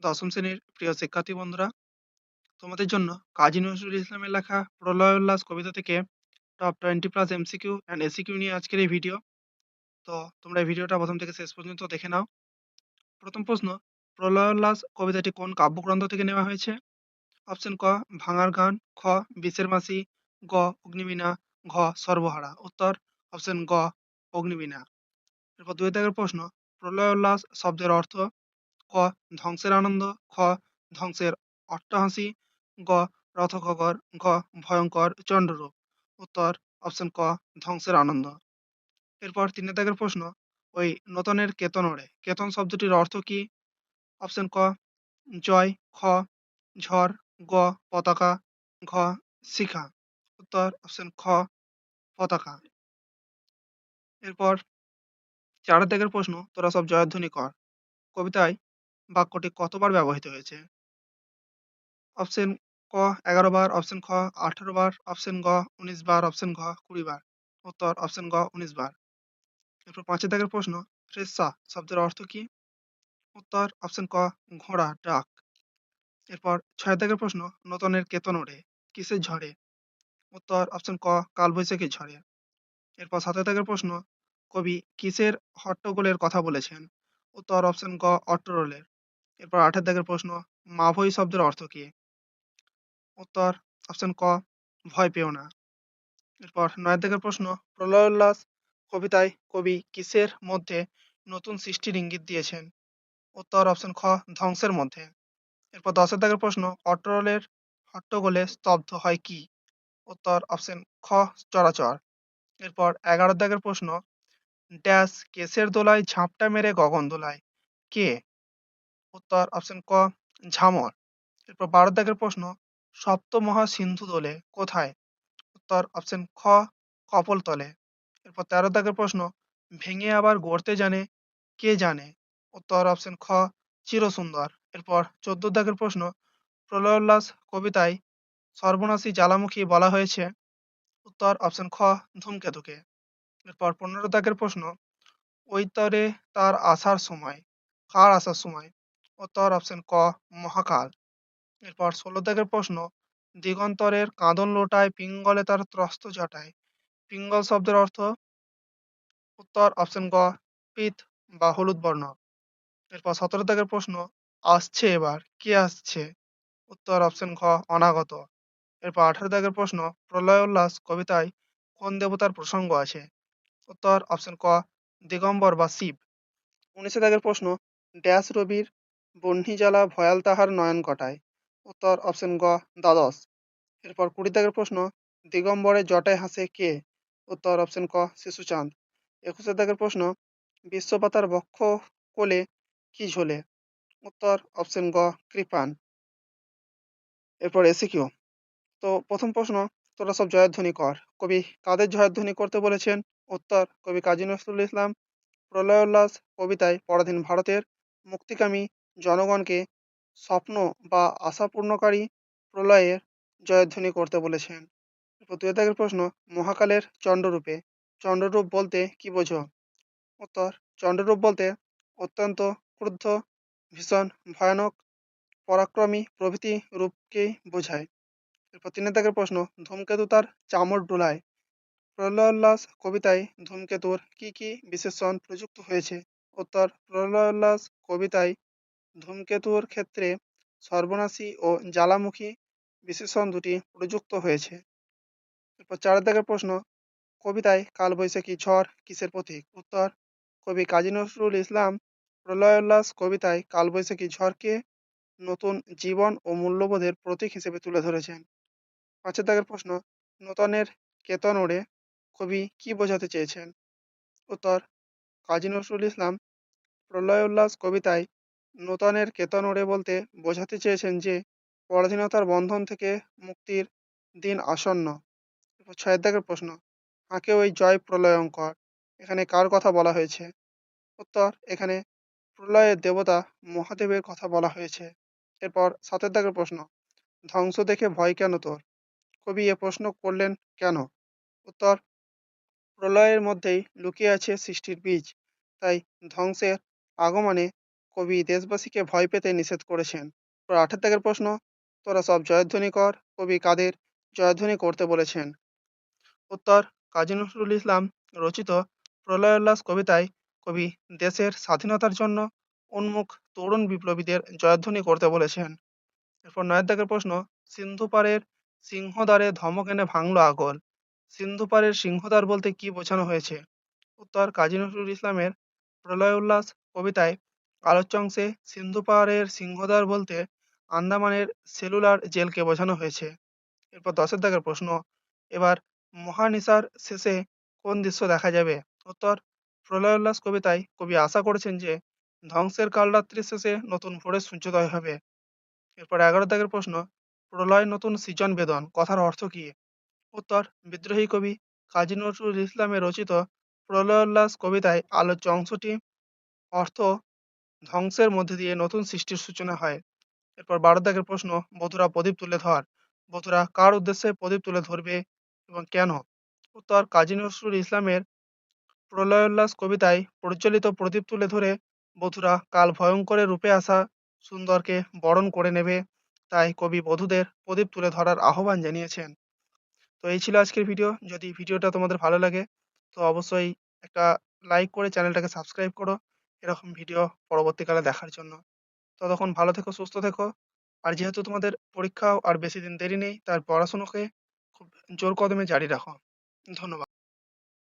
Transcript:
দশম শ্রেণির প্রিয় শিক্ষার্থী বন্ধুরা, তোমাদের জন্য কাজী নজরুল ইসলামের লেখা প্রলয় উল্লাস কবিতা থেকে top twenty plus MCQ and SCQ নিয়ে আজকের এই ভিডিও তো তোমরা এই ভিডিওটা প্রথম থেকে শেষ পর্যন্ত দেখে নাও। প্রথম প্রশ্ন প্রলয় উল্লাস কবিতাটি কোন কাব্যগ্রন্থ থেকে নেওয়া হয়েছে? অপশন ক, ভাঙার গান। খ, বিষের মাসি। গ, অগ্নিবীণা। ঘ, সর্বহারা। উত্তর অপশন গ, অগ্নিবীণা। এরপর দুই দাগের প্রশ্ন প্রলয় উল্লাস শব্দের অর্থ ক ধ্বংসের আনন্দ, খ, ধ্বংসের অট্টহাসি, গ, রথখগর, ঘ, ভয়ঙ্কর চন্দ্ররূপ উত্তর অপশন ক, ধ্বংসের আনন্দ। এরপর তিন দাগের প্রশ্ন, ওই নতনের কেতন ওড়ে। কেতন শব্দটির অর্থ কি? অপশন ক, জয়, খ, ঝড়, গ, পতাকা, ঘ, শিখা। উত্তর অপশন খ, পতাকা। এরপর চার প্রশ্ন, তোরা সব জয়ধ্বনি কর। কবিতায় বাক্যটি কতবার ব্যবহৃত হয়েছে? অপশন ক, এগারো বার, অপশন খ, আঠারো বার, অপশন গ, উনিশ বার, অপশন ঘ, কুড়ি বার। উত্তর, অপশন গ, উনিশ বার। এরপর পাঁচের দাগের প্রশ্ন, রেসা শব্দের অর্থ কি? উত্তর, অপশন ক, ঘোড়া, ডাক। এরপর ছয় দাগের প্রশ্ন, নতনের কেতন ওড়ে, কিসের ঝড়ে? উত্তর, অপশন ক, কালবৈশাখীর ঝড়ে। এরপর সাতের দাগের প্রশ্ন, কবি কিসের হট্টগোলের কথা বলেছেন? উত্তর, অপশন গ, অট্টরোলের। এরপর আঠের দাগের প্রশ্ন মাভৈ শব্দের অর্থ কি? উত্তর অপশন ক, ভয় পেও না। এরপর নয়ের দাগের প্রশ্ন প্রলয় উল্লাস কবিতায় কবি কিসের মধ্যে নতুন সৃষ্টির ইঙ্গিত দিয়েছেন? উত্তর অপশন খ, ধ্বংসের মধ্যে। এরপর দশের দাগের প্রশ্ন, অট্টরোলের হট্টগোলে স্তব্ধ হয় কি? উত্তর অপশন খ, চরাচর। এরপর এগারো দাগের প্রশ্ন, ড্যাশ কেসের দোলায় ঝাপটা মেরে গগন দোলায় কে? উত্তর অপশন ক, ঝামর। এরপর বারো দাগের প্রশ্ন সপ্তমহা সিন্ধু দোলে কোথায়? উত্তর অপশন খ, কপলতলে। এরপর তেরো দাগের প্রশ্ন, ভেঙে আবার গড়তে জানে কে জানে? উত্তর অপশন খ, চিরসুন্দর। এরপর চোদ্দ দাগের প্রশ্ন প্রলয় উল্লাস কবিতায় সর্বনাশী জ্বালামুখী বলা হয়েছে। উত্তর অপশন খ, ধূমকেতুকে। এরপর পনেরো দাগের প্রশ্ন ওই তরে তার আসার সময়, কার আসার সময়? উত্তর অপশন ক, মহাকাল। এরপর ষোলো দাগের প্রশ্ন, দিগন্তরের কাঁদন লোটায় পিঙ্গলে তার ত্রস্ত জটায়। পিঙ্গল শব্দের অর্থ, উত্তর অপশন গ, পিত বা হলুদ বর্ণ। এরপর সতেরো দাগের প্রশ্ন, আসছে এবার, কে আসছে? উত্তর অপশন ঘ, অনাগত। এরপর আঠারো দাগের প্রশ্ন প্রলয় উল্লাস কবিতায় কোন দেবতার প্রসঙ্গ আছে? উত্তর অপশন ক, দিগম্বর বা শিব। উনিশে দাগের প্রশ্ন, ড্যাশ রবির বহ্নি জ্বালা ভয়াল তাহার নয়ন কটায় উত্তর অপশন গ, দ্বাদশ। এরপর কুড়ি দাগের প্রশ্ন দিগম্বরের জটায় হাসে কে? উত্তর অপশন ক, শিশুচাঁদ। একুশে দাগের প্রশ্ন, বিশ্বপাতার বক্ষ কোলে কি ঝোলে? উত্তর অপশন গ কৃপান এরপর এসে কিউ তো প্রথম প্রশ্ন, তোরা সব জয়ধ্বনি কর। কবি কাদের জয়ধ্বনি করতে বলেছেন? উত্তর, কবি কাজী নজরুল ইসলাম। প্রলয় উল্লাস কবিতায় পরাধীন ভারতের মুক্তিকামী জনগণকে স্বপ্ন বা আশাপূর্ণকারী প্রলয়ের জয়ধ্বনি করতে বলেছেন। দুই প্রশ্ন, মহাকালের চন্দ্ররূপে চন্দ্ররূপ বলতে কি বোঝো? উত্তর, চন্দ্ররূপ বলতে অত্যন্ত ক্রুদ্ধ, ভীষণ ভয়ানক, পরাক্রমী প্রভৃতি রূপকেই বোঝায়। এরপর প্রশ্ন, ধূমকেতু তার চামড় ডোলায়? প্রলয়োল্লাস কবিতায় ধূমকেতুর কি কি বিশেষণ প্রযুক্ত হয়েছে? উত্তর প্রলয়োল্লাস কবিতায় ধূমকেতুর ক্ষেত্রে সর্বনাশী ও জ্বালামুখী বিশেষণ দুটি প্রযুক্ত হয়েছে। এরপর চার দাগের প্রশ্ন, কবিতায় কালবৈশাখী ঝড় কিসের প্রতীক? উত্তর, কবি কাজী নজরুল ইসলাম প্রলয়োল্লাস কবিতায় কালবৈশাখী ঝড়কে নতুন জীবন ও মূল্যবোধের প্রতীক হিসেবে তুলে ধরেছেন। পাঁচের দাগের প্রশ্ন, নূতনের কেতন ওড়ে, কবি কি বোঝাতে চেয়েছেন? উত্তর, কাজী নজরুল ইসলাম প্রলয় উল্লাস কবিতায় নূতনের কেতন ওড়ে বলতে বোঝাতে চেয়েছেন যে, পরাধীনতার বন্ধন থেকে মুক্তির দিন আসন্ন। ছয়ের দাগের প্রশ্ন আঁকে ওই জয় প্রলয়ঙ্কর? এখানে কার কথা বলা হয়েছে? উত্তর, এখানে প্রলয়ের দেবতা মহাদেবের কথা বলা হয়েছে। এরপর সাতের দাগের প্রশ্ন, ধ্বংস দেখে ভয় কেন তোর? কবি এ প্রশ্ন করলেন কেন? উত্তর, প্রলয়ের মধ্যেই লুকিয়ে আছে সৃষ্টির বীজ। তাই ধ্বংসের আগমনে কবি দেশবাসীকে ভয় পেতে নিষেধ করেছেন। আঠের দাগের প্রশ্ন, তোরা সব জয়ধ্বনি কর, কবি কাদের জয়ধ্বনি করতে বলেছেন। উত্তর, কাজী নজরুল ইসলাম রচিত প্রলয় উল্লাস কবিতায় কবি দেশের স্বাধীনতার জন্য উন্মুখ তরুণ বিপ্লবীদের জয়ধ্বনি করতে বলেছেন। এরপর নয়ের দাগের প্রশ্ন সিন্ধু পাড়ের সিংহদ্বারে ধমক এনে ভাঙল আগল। সিন্ধু পাড়ের সিংহদ্বার বলতে কি বোঝানো হয়েছে? উত্তর, কাজী নজরুল ইসলামের প্রলয় উল্লাস কবিতায় আলোচ্য অংশে সিন্ধু পাহাড়ের সিংহদ্বার বলতে আন্দামানের সেলুলার জেলকে বোঝানো হয়েছে। এরপর দশের দাগের প্রশ্ন, এবার মহানিশার শেষে কোন দৃশ্য দেখা যাবে? উত্তর প্রলয় উল্লাস কবিতায় কবি আশা করেছেন যে ধ্বংসের কালরাত্রির শেষে নতুন ভোরের সূর্যোদয় হবে। এরপর এগারো দাগের প্রশ্ন, প্রলয় নতুন সৃজন বেদন, কথার অর্থ কী? উত্তর, বিদ্রোহী কবি কাজী নজরুল ইসলামের রচিত প্রলয় উল্লাস কবিতায় আলোচ্য অংশটি অর্থ ধ্বংসের মধ্যে দিয়ে নতুন সৃষ্টির সূচনা হয়। এরপর বারো দাগের প্রশ্ন বধুরা প্রদীপ তুলে ধর। বধুরা কার উদ্দেশ্যে প্রদীপ তুলে ধরবে এবং কেন? উত্তর, কাজী নজরুল ইসলামের প্রলয় উল্লাস কবিতায় প্রজ্বলিত প্রদীপ তুলে ধরে বধুরা কাল ভয়ঙ্করের রূপে আসা সুন্দরকে বরণ করে নেবে। তাই কবি বধূদের প্রদীপ তুলে ধরার আহ্বান জানিয়েছেন। তো এই ছিল আজকের ভিডিও। যদি ভিডিওটা তোমাদের ভালো লাগে, তো অবশ্যই একটা লাইক করে চ্যানেলটাকে সাবস্ক্রাইব করো। এরকম ভিডিও পরবর্তীকালে দেখার জন্য। ততক্ষণ ভালো থেকো, সুস্থ থেকো। আর যেহেতু তোমাদের পরীক্ষাও আর বেশি দিন দেরি নেই, তার পড়াশুনোকে খুব জোর কদমে জারি রাখো। ধন্যবাদ।